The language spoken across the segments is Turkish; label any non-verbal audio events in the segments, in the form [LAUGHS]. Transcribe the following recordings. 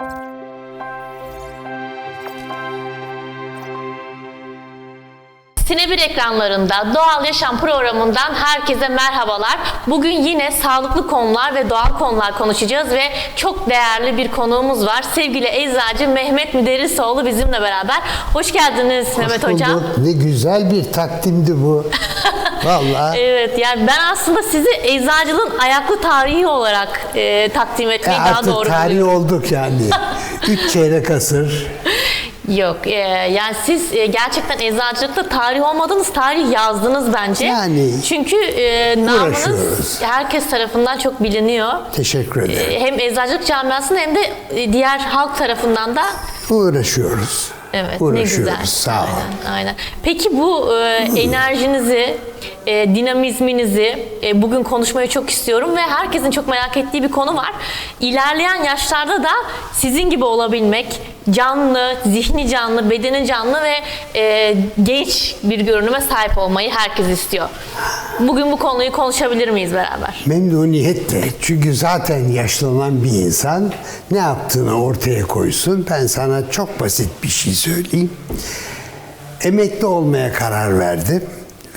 you Sinebir ekranlarında Doğal Yaşam programından herkese merhabalar. Bugün yine sağlıklı konular ve doğal konular konuşacağız ve çok değerli bir konuğumuz var. Sevgili eczacı Mehmet Müderrisoğlu bizimle beraber. Hoş geldiniz Mehmet Hoş Hocam. bulduk. Ne güzel bir takdimdi bu. [LAUGHS] Vallahi. Evet yani ben aslında sizi eczacılığın ayaklı tarihi olarak e, takdim E etmeyi daha artık doğru tarih buluyorum. olduk yani. [LAUGHS] Üç çeyrek asır. Yok e, yani siz e, gerçekten eczacılıkta tarih olmadınız, tarih yazdınız bence. Yani Çünkü e, namınız uğraşıyoruz. herkes tarafından çok biliniyor. Teşekkür ederim. E, hem eczacılık camiasında hem de e, diğer halk tarafından da Uğraşıyoruz. Evet, ne Uğraşıyoruz. güzel. Sağ ol. Aynen, aynen. Peki bu e, enerjinizi, e, dinamizminizi e, bugün konuşmayı çok istiyorum ve herkesin çok merak ettiği bir konu var. İlerleyen yaşlarda da sizin gibi olabilmek, canlı, zihni canlı, bedeni canlı ve e, genç bir görünüme sahip olmayı herkes istiyor. Bugün bu konuyu konuşabilir miyiz beraber? Memnuniyetle. Çünkü zaten yaşlanan bir insan ne yaptığını ortaya koysun. Ben sana çok basit bir şey söyleyeyim. Emekli olmaya karar verdim.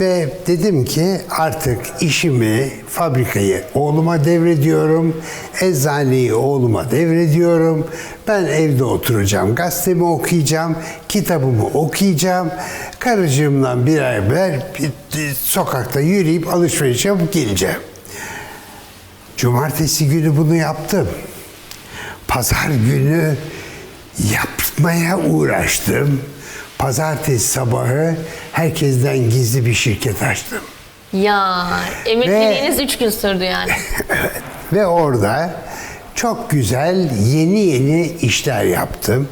Ve dedim ki artık işimi, fabrikayı oğluma devrediyorum. Eczaneyi oğluma devrediyorum. Ben evde oturacağım, gazetemi okuyacağım, kitabımı okuyacağım. Karıcığımla bir- bir sokakta yürüyüp alışveriş yapıp geleceğim. Cumartesi günü bunu yaptım. Pazar günü yapmaya uğraştım. Pazartesi sabahı herkesten gizli bir şirket açtım. Ya emekliliğiniz 3 gün sürdü yani. [LAUGHS] Ve orada çok güzel yeni yeni işler yaptım.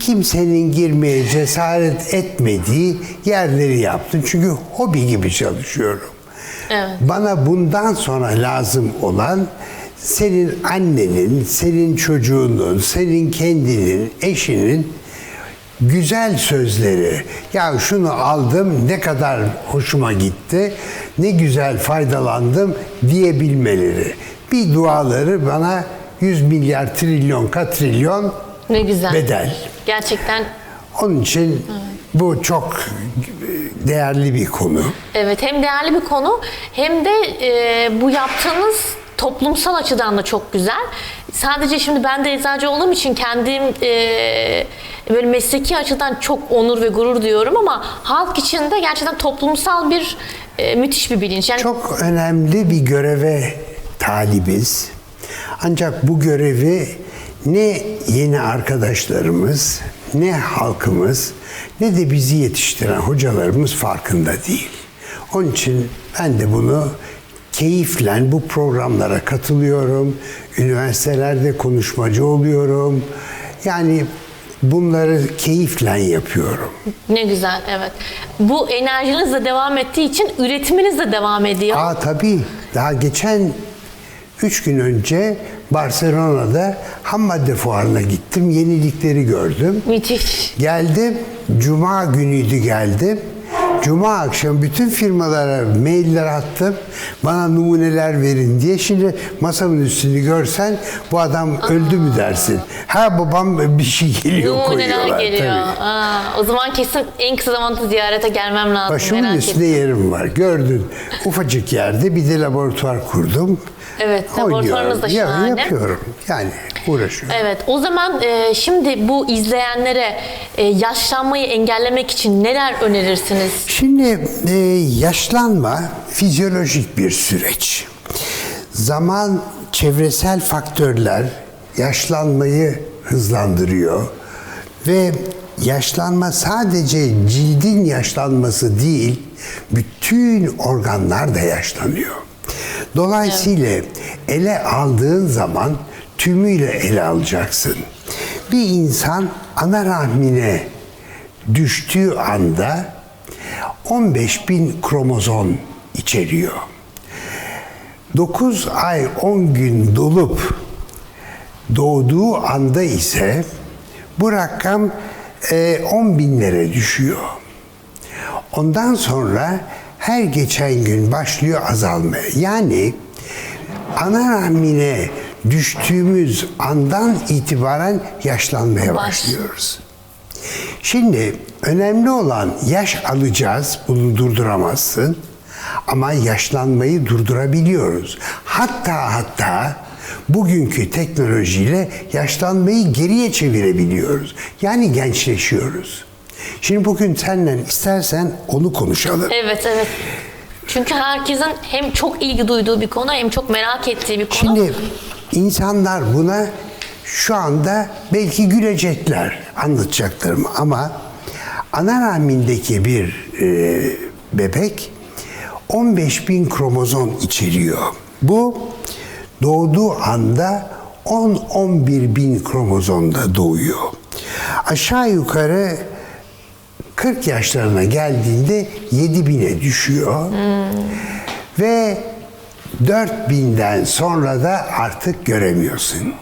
Kimsenin girmeye cesaret etmediği yerleri yaptım. Çünkü hobi gibi çalışıyorum. Evet. Bana bundan sonra lazım olan senin annenin, senin çocuğunun, senin kendinin, eşinin güzel sözleri. Ya şunu aldım ne kadar hoşuma gitti, ne güzel faydalandım diyebilmeleri. Bir duaları bana 100 milyar trilyon katrilyon Ne güzel. bedel. Gerçekten Onun için bu çok değerli bir konu. Evet hem değerli bir konu hem de e, bu yaptığınız toplumsal açıdan da çok güzel. Sadece şimdi ben de eczacı olduğum için kendim e, böyle mesleki açıdan çok onur ve gurur diyorum ama halk için de gerçekten toplumsal bir e, müthiş bir bilinç. Yani Çok önemli bir göreve talibiz. Ancak bu görevi ne yeni arkadaşlarımız, ne halkımız, ne de bizi yetiştiren hocalarımız farkında değil. Onun için ben de bunu keyifle bu programlara katılıyorum. Üniversitelerde konuşmacı oluyorum. Yani bunları keyifle yapıyorum. ne güzel evet. Bu enerjiniz de devam ettiği için üretiminiz de devam ediyor. Aa tabii. Daha geçen üç gün önce Barcelona'da ham madde fuarına gittim. Yenilikleri gördüm. Müthiş. Geldim. Cuma günüydü geldim. Cuma akşam bütün firmalara mailler attım. Bana numuneler verin diye. Şimdi masamın üstünü görsen bu adam öldü mü dersin. Ha babam bir şey geliyor Numuneler koyuyorlar. geliyor. tabii. Aa, o zaman kesin en kısa zamanda ziyarete gelmem lazım. Başımın merak üstünde ettim. yerim var. Gördün. Ufacık yerde bir de laboratuvar kurdum. Evet, laboratuvarınız da Ya- şahane. Yapıyorum. Yani uğraşıyorum. Evet, o zaman e, şimdi bu izleyenlere e, yaşlanmayı engellemek için neler önerirsiniz? Şimdi e, yaşlanma fizyolojik bir süreç. Zaman, çevresel faktörler yaşlanmayı hızlandırıyor ve yaşlanma sadece cildin yaşlanması değil, bütün organlar da yaşlanıyor. Dolayısıyla ele aldığın zaman tümüyle ele alacaksın. Bir insan ana rahmine düştüğü anda 15 bin kromozom içeriyor. 9 ay 10 gün dolup doğduğu anda ise bu rakam e, 10 binlere düşüyor. Ondan sonra her geçen gün başlıyor azalmaya. Yani ana rahmine düştüğümüz andan itibaren yaşlanmaya Baş. başlıyoruz. Şimdi önemli olan yaş alacağız, bunu durduramazsın. Ama yaşlanmayı durdurabiliyoruz. Hatta hatta bugünkü teknolojiyle yaşlanmayı geriye çevirebiliyoruz. Yani gençleşiyoruz. Şimdi bugün senden istersen onu konuşalım. Evet evet. Çünkü herkesin hem çok ilgi duyduğu bir konu hem çok merak ettiği bir konu. Şimdi insanlar buna şu anda belki gülecekler anlatacaklarım ama ana rahmindeki bir e, bebek 15 bin kromozom içeriyor. Bu doğduğu anda 10-11 bin kromozomda doğuyor. Aşağı yukarı 40 yaşlarına geldiğinde 7000'e düşüyor. Ve 4000'den sonra da artık göremiyorsun.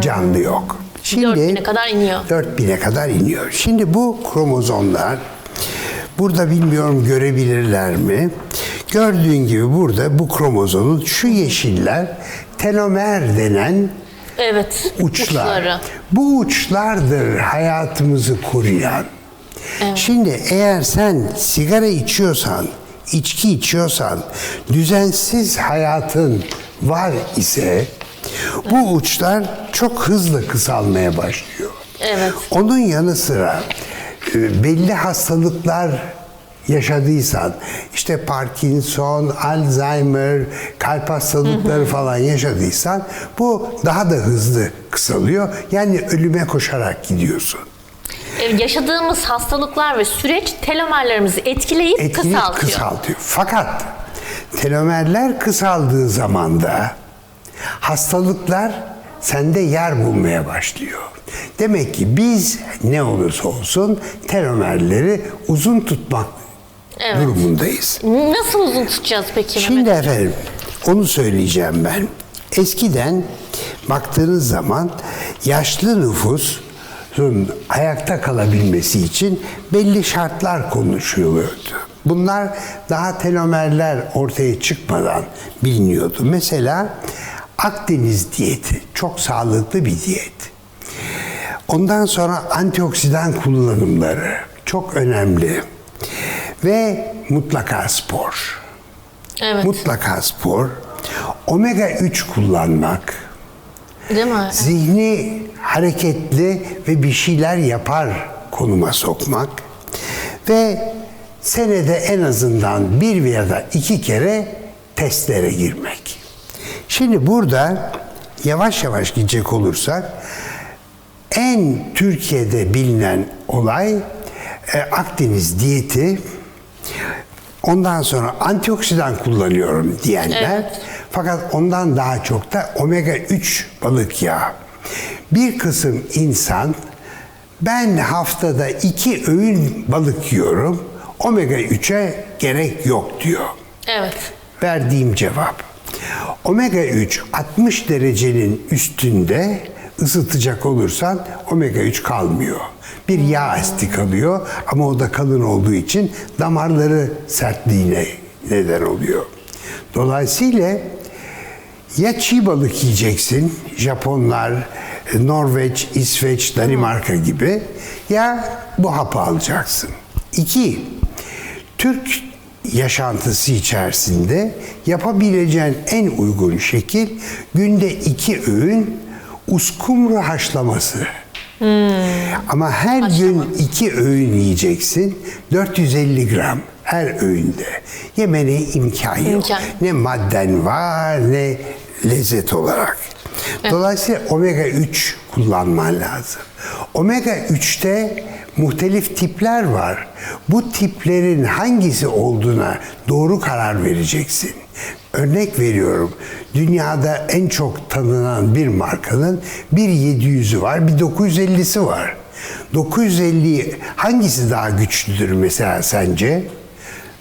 Canlı yok. 4000'e kadar iniyor. 4000'e kadar iniyor. Şimdi bu kromozomlar burada bilmiyorum görebilirler mi? Gördüğün gibi burada bu kromozomun şu yeşiller telomer denen evet. uçlar. Uçları. Bu uçlardır hayatımızı koruyan. Şimdi eğer sen sigara içiyorsan, içki içiyorsan, düzensiz hayatın var ise bu uçlar çok hızlı kısalmaya başlıyor. Evet. Onun yanı sıra e, belli hastalıklar yaşadıysan işte Parkinson, Alzheimer, kalp hastalıkları falan yaşadıysan bu daha da hızlı kısalıyor. Yani ölüme koşarak gidiyorsun. Yaşadığımız hastalıklar ve süreç telomerlerimizi etkileyip, Etkileyip kısaltıyor. kısaltıyor. Fakat telomerler kısaldığı zaman da hastalıklar sende yer bulmaya başlıyor. Demek ki biz ne olursa olsun telomerleri uzun tutmak Evet. durumundayız. Nasıl uzun tutacağız peki Şimdi Mehmet? efendim onu söyleyeceğim ben. Eskiden baktığınız zaman yaşlı nüfusun ayakta kalabilmesi için belli şartlar konuşuluyordu. Bunlar daha telomerler ortaya çıkmadan biliniyordu. Mesela Akdeniz diyeti çok sağlıklı bir diyet. Ondan sonra antioksidan kullanımları çok önemli. Ve mutlaka spor. Evet. Mutlaka spor. Omega 3 kullanmak. Değil mi? Zihni hareketli ve bir şeyler yapar konuma sokmak. Ve senede en azından bir veya da iki kere testlere girmek. Şimdi burada yavaş yavaş gidecek olursak en Türkiye'de bilinen olay e, Akdeniz diyeti. Ondan sonra antioksidan kullanıyorum diyenler. Evet. Fakat ondan daha çok da omega 3 balık yağı. Bir kısım insan ben haftada iki öğün balık yiyorum. Omega 3'e gerek yok diyor. Evet. Verdiğim cevap. Omega 3 60 derecenin üstünde ısıtacak olursan omega 3 kalmıyor. Bir yağ asidi kalıyor ama o da kalın olduğu için damarları sertliğine neden oluyor. Dolayısıyla ya çiğ balık yiyeceksin, Japonlar, Norveç, İsveç, Danimarka gibi ya bu hapı alacaksın. İki, Türk yaşantısı içerisinde yapabileceğin en uygun şekil günde iki öğün uskumru haşlaması. Ama her gün iki öğün yiyeceksin. 450 gram her öğünde. Yemene imkan yok. İmkan. Ne madden var ne lezzet olarak. Dolayısıyla omega 3 kullanman lazım. Omega 3'te muhtelif tipler var. Bu tiplerin hangisi olduğuna doğru karar vereceksin. Örnek veriyorum. Dünyada en çok tanınan bir markanın bir 700'ü var, bir 950'si var. 950 hangisi daha güçlüdür mesela sence?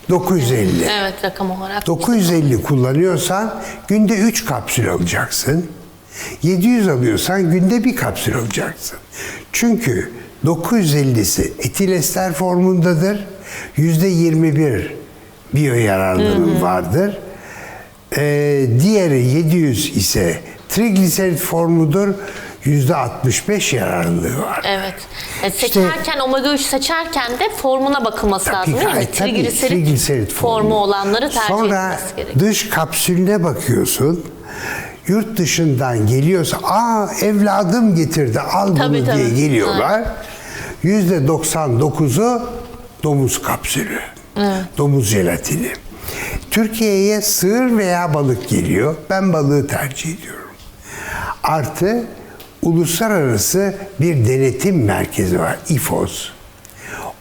950. Evet rakam olarak. 950 kullanıyorsan günde 3 kapsül alacaksın. 700 alıyorsan günde bir kapsül alacaksın. Çünkü 950'si etilester formundadır. %21 biyo yararlılığın vardır. Ee, diğeri 700 ise Trigliserit formudur. Yüzde 65 yararlılığı var. Evet. Yani seçerken omega 3 seçerken de formuna bakılması lazım değil mi? tabii, Trigliserit, trigliserit formu olanları tercih Sonra edilmesi gerekiyor. dış kapsülüne bakıyorsun. Yurt dışından geliyorsa, aa evladım getirdi al Tabii, bunu diye tabii. geliyorlar. Yüzde 99'u domuz kapsülü. Domuz jelatini. Türkiye'ye sığır veya balık geliyor. Ben balığı tercih ediyorum. Artı uluslararası bir denetim merkezi var. İFOS.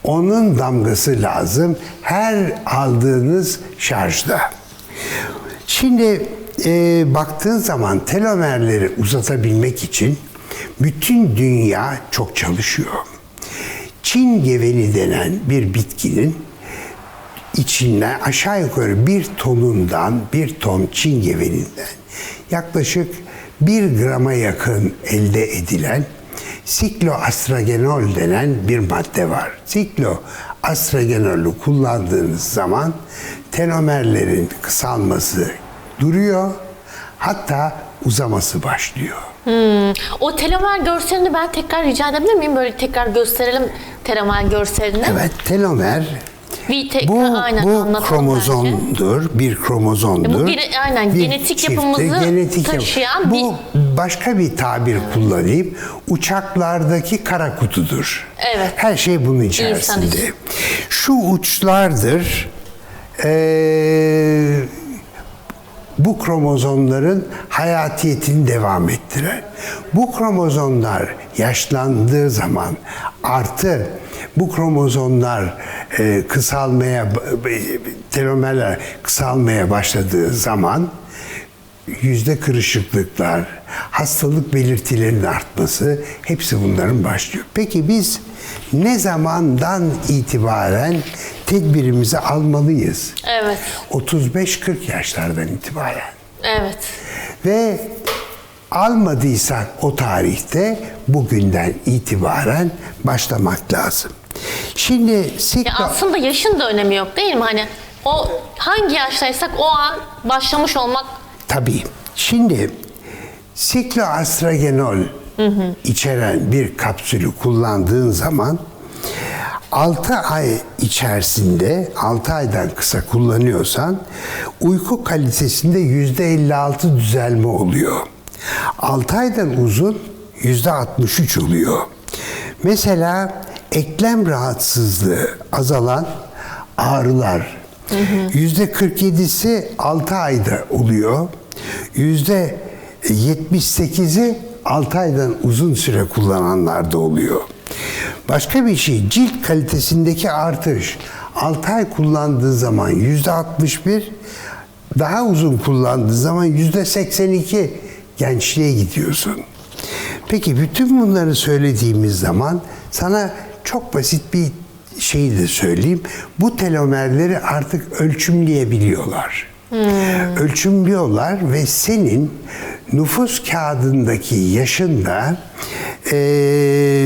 Onun damgası lazım her aldığınız şarjda. Şimdi e, baktığın zaman telomerleri uzatabilmek için bütün dünya çok çalışıyor. Çin geveni denen bir bitkinin içinden aşağı yukarı bir tonundan, bir ton Çin geveninden yaklaşık bir grama yakın elde edilen sikloastragenol denen bir madde var. Sikloastragenolü kullandığınız zaman telomerlerin kısalması duruyor, hatta uzaması başlıyor. O telomer görselini ben tekrar rica edebilir miyim? Böyle tekrar gösterelim telomer görselini. Evet, telomer Bir tekrar Bu, aynen bu kromozomdur, bir kromozomdur. Bu gene- aynen, Bir genetik yapımızı taşıyan Bu başka bir tabir kullanayım. Uçaklardaki kara kutudur. Evet. Her şey bunun içerisinde. Şu uçlardır eee, bu kromozomların hayatiyetini devam ettiren. Bu kromozomlar yaşlandığı zaman artı bu kromozomlar e, kısalmaya, telomerler kısalmaya başladığı zaman yüzde kırışıklıklar, hastalık belirtilerinin artması hepsi bunların başlıyor. Peki biz ne zamandan itibaren tedbirimizi almalıyız? Evet. 35-40 yaşlardan itibaren. Evet. Ve almadıysak o tarihte bugünden itibaren başlamak lazım. Şimdi Ya siklo... aslında yaşın da önemi yok değil mi? Hani o hangi yaştaysak o an başlamış olmak Tabii. Şimdi sikloastragenol içeren bir kapsülü kullandığın zaman 6 ay içerisinde 6 aydan kısa kullanıyorsan uyku kalitesinde %56 düzelme oluyor. 6 aydan uzun %63 oluyor. Mesela eklem rahatsızlığı azalan ağrılar Yüzde 47'si 6 ayda oluyor. Yüzde 78'i 6 aydan uzun süre kullananlarda oluyor. Başka bir şey cilt kalitesindeki artış 6 ay kullandığı zaman yüzde 61 daha uzun kullandığı zaman yüzde 82 gençliğe gidiyorsun. Peki bütün bunları söylediğimiz zaman sana çok basit bir şeyi de söyleyeyim. Bu telomerleri artık ölçümleyebiliyorlar. Ölçümlüyorlar ve senin nüfus kağıdındaki yaşında eee,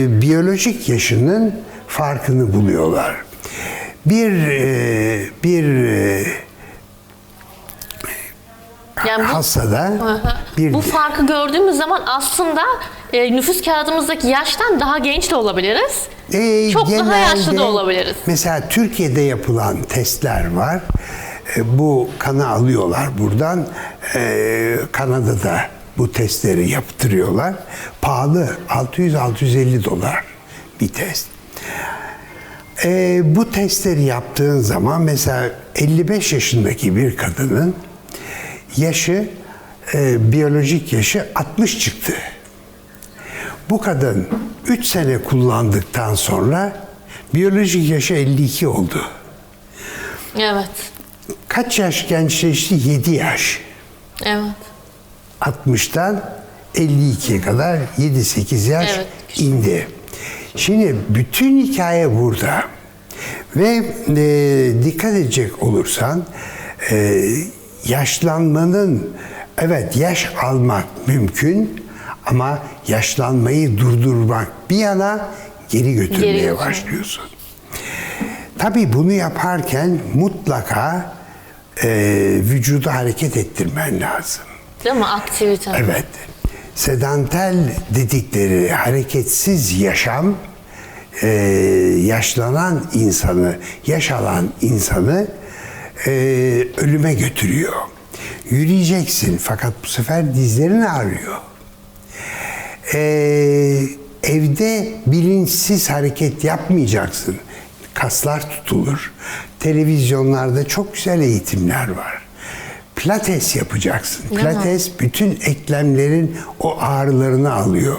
biyolojik yaşının farkını buluyorlar. Bir eee, bir eee, yani bu, hastada bir bu farkı gördüğümüz zaman aslında e, nüfus kağıdımızdaki yaştan daha genç de olabiliriz. Ee, Çok daha yaşlı genelde da olabiliriz. Mesela Türkiye'de yapılan testler var. Ee, bu kanı alıyorlar buradan. Ee, Kanada'da bu testleri yaptırıyorlar. Pahalı. 600-650 dolar bir test. Ee, bu testleri yaptığın zaman mesela 55 yaşındaki bir kadının yaşı e, biyolojik yaşı 60 çıktı. Bu kadın 3 sene kullandıktan sonra biyolojik yaşı 52 oldu. Evet. Kaç yaş gençleşti? 7 yaş. Evet. 60'tan 52'ye kadar 7-8 yaş Evet. indi. Şimdi bütün hikaye burada. Ve e, dikkat edecek olursan e, yaşlanmanın evet yaş almak mümkün ama yaşlanmayı durdurmak bir yana geri götürmeye Geri başlıyorsun. Tabii bunu yaparken mutlaka e, vücudu hareket ettirmen lazım. Değil mi? Aktivite. Evet. sedantel dedikleri hareketsiz yaşam e, yaşlanan insanı, yaş alan insanı e, ölüme götürüyor. Yürüyeceksin fakat bu sefer dizlerin ağrıyor. E, evde bilinçsiz hareket yapmayacaksın. Kaslar tutulur. Televizyonlarda çok güzel eğitimler var. Pilates yapacaksın. Pilates bütün eklemlerin o ağrılarını alıyor.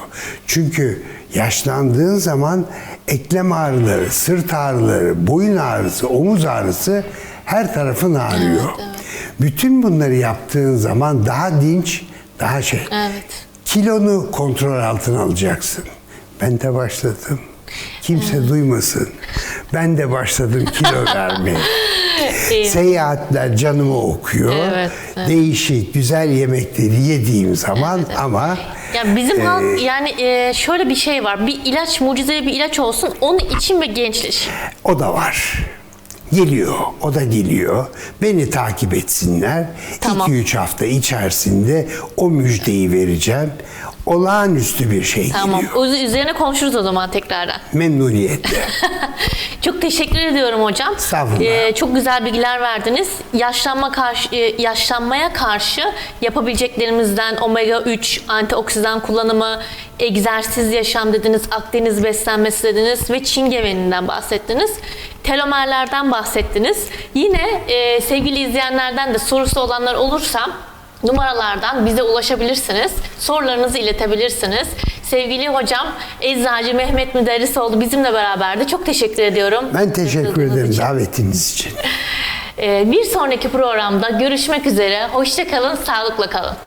Çünkü yaşlandığın zaman eklem ağrıları, sırt ağrıları, boyun ağrısı, omuz ağrısı her tarafın ağrıyor. Bütün bunları yaptığın zaman daha dinç, daha şey. Evet. Kilonu kontrol altına alacaksın. Ben de başladım. Kimse duymasın. Ben de başladım kilo [LAUGHS] vermeye. Seyahatler canımı okuyor. Evet, evet. Değişik, güzel yemekleri yediğim zaman ama Ya bizim halk yani e, şöyle bir şey var. Bir ilaç mucizevi bir ilaç olsun. Onu için ve gençleş. o da var. Geliyor, o da geliyor. Beni takip etsinler. Tamam. 2-3 hafta içerisinde o müjdeyi vereceğim. Olağanüstü bir şey Tamam. geliyor. O üzerine konuşuruz o zaman tekrardan. Memnuniyetle. [LAUGHS] Çok teşekkür ediyorum hocam. Estağfurullah. Ee, çok güzel bilgiler verdiniz. Yaşlanma karşı e, yaşlanmaya karşı yapabileceklerimizden omega 3, antioksidan kullanımı, egzersiz yaşam dediniz, Akdeniz beslenmesi dediniz ve çingeveninden bahsettiniz. Telomerlerden bahsettiniz. Yine e, sevgili izleyenlerden de sorusu olanlar olursa numaralardan bize ulaşabilirsiniz. Sorularınızı iletebilirsiniz. Sevgili hocam Eczacı Mehmet Müderrisoğlu bizimle beraberdi. Çok teşekkür ediyorum. Ben teşekkür ederim için. davetiniz için. [LAUGHS] Ee, bir sonraki programda görüşmek üzere. Hoşça kalın, sağlıkla kalın.